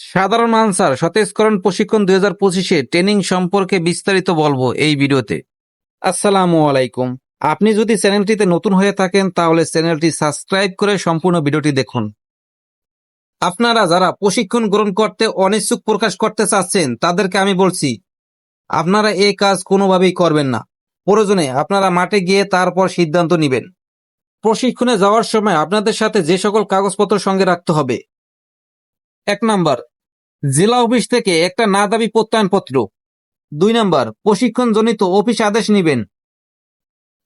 সাধারণ আনসার, সতেজকরণ প্রশিক্ষণ দুই হাজার পঁচিশে ট্রেনিং সম্পর্কে বিস্তারিত বলব এই ভিডিওতে। আসসালামু আলাইকুম। আপনি যদি চ্যানেলটিতে নতুন হয়ে থাকেন, তাহলে চ্যানেলটি সাবস্ক্রাইব করে সম্পূর্ণ ভিডিওটি দেখুন। আপনারা যারা প্রশিক্ষণ গ্রহণ করতে অনিচ্ছুক প্রকাশ করতে চাচ্ছেন, তাদেরকে আমি বলছি, আপনারা এই কাজ কোনোভাবেই করবেন না। প্রয়োজনে আপনারা মাঠে গিয়ে তারপর সিদ্ধান্ত নেবেন। প্রশিক্ষণে যাওয়ার সময় আপনাদের সাথে যে সকল কাগজপত্র সঙ্গে রাখতে হবে। এক নাম্বার জেলা অফিস থেকে একটা না দাবি প্রত্যয়নপত্র। দুই নাম্বার প্রশিক্ষণ জনিত অফিস আদেশ নেবেন।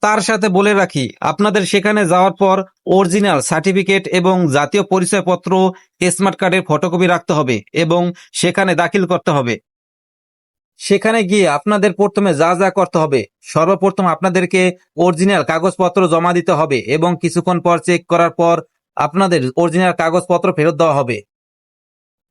তার সাথে বলে রাখি, আপনাদের সেখানে যাওয়ার পর অরিজিনাল সার্টিফিকেট এবং জাতীয় পরিচয়পত্র, স্মার্ট কার্ডের ফটোকপি রাখতে হবে এবং সেখানে দাখিল করতে হবে। সেখানে গিয়ে আপনাদের প্রথমে যা যা করতে হবে, সর্বপ্রথম আপনাদেরকে অরিজিনাল কাগজপত্র জমা দিতে হবে এবং কিছুক্ষণ পর চেক করার পর আপনাদের অরিজিনাল কাগজপত্র ফেরত দেওয়া হবে।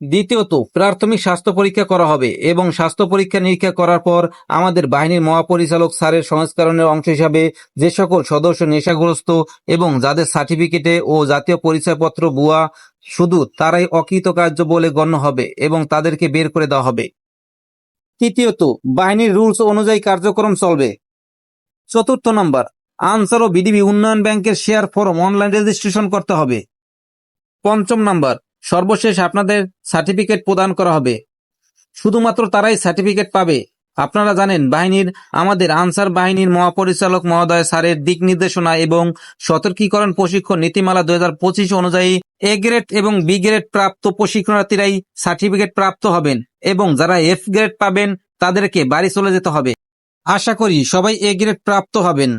দ্বিতীয়ত, প্রাথমিক স্বাস্থ্য পরীক্ষা করা হবে এবং স্বাস্থ্য পরীক্ষা নিরীক্ষা করার পর আমাদের বাহিনীর মহাপরিচালক স্যারের সংস্করণের অংশ হিসাবে যে সকল সদস্য নেশাগ্রস্ত এবং যাদের সার্টিফিকেটে ও জাতীয় পরিচয়পত্র ভুয়া, শুধু তারাই অকৃতকার্য বলে গণ্য হবে এবং তাদেরকে বের করে দেওয়া হবে। তৃতীয়ত, বাহিনীর রুলস অনুযায়ী কার্যক্রম চলবে। চতুর্থ নম্বর, আনসার ও বিডিবি উন্নয়ন ব্যাংকের শেয়ার ফরম অনলাইন রেজিস্ট্রেশন করতে হবে। পঞ্চম নাম্বার সর্বশেষ আপনাদের সার্টিফিকেট প্রদান করা হবে। শুধুমাত্র তারাই সার্টিফিকেট পাবে। আপনারা জানেন, বাহিনীর, আমাদের আনসার বাহিনীর মহাপরিচালক মহোদয় স্যারের দিক নির্দেশনা এবং সতর্কীকরণ প্রশিক্ষণ নীতিমালা দুই হাজার পঁচিশ অনুযায়ী এ গ্রেড এবং বি গ্রেড প্রাপ্ত প্রশিক্ষণার্থীরাই সার্টিফিকেট প্রাপ্ত হবেন এবং যারা এফ গ্রেড পাবেন, তাদেরকে বাড়ি চলে যেতে হবে। আশা করি সবাই এ গ্রেড প্রাপ্ত হবেন।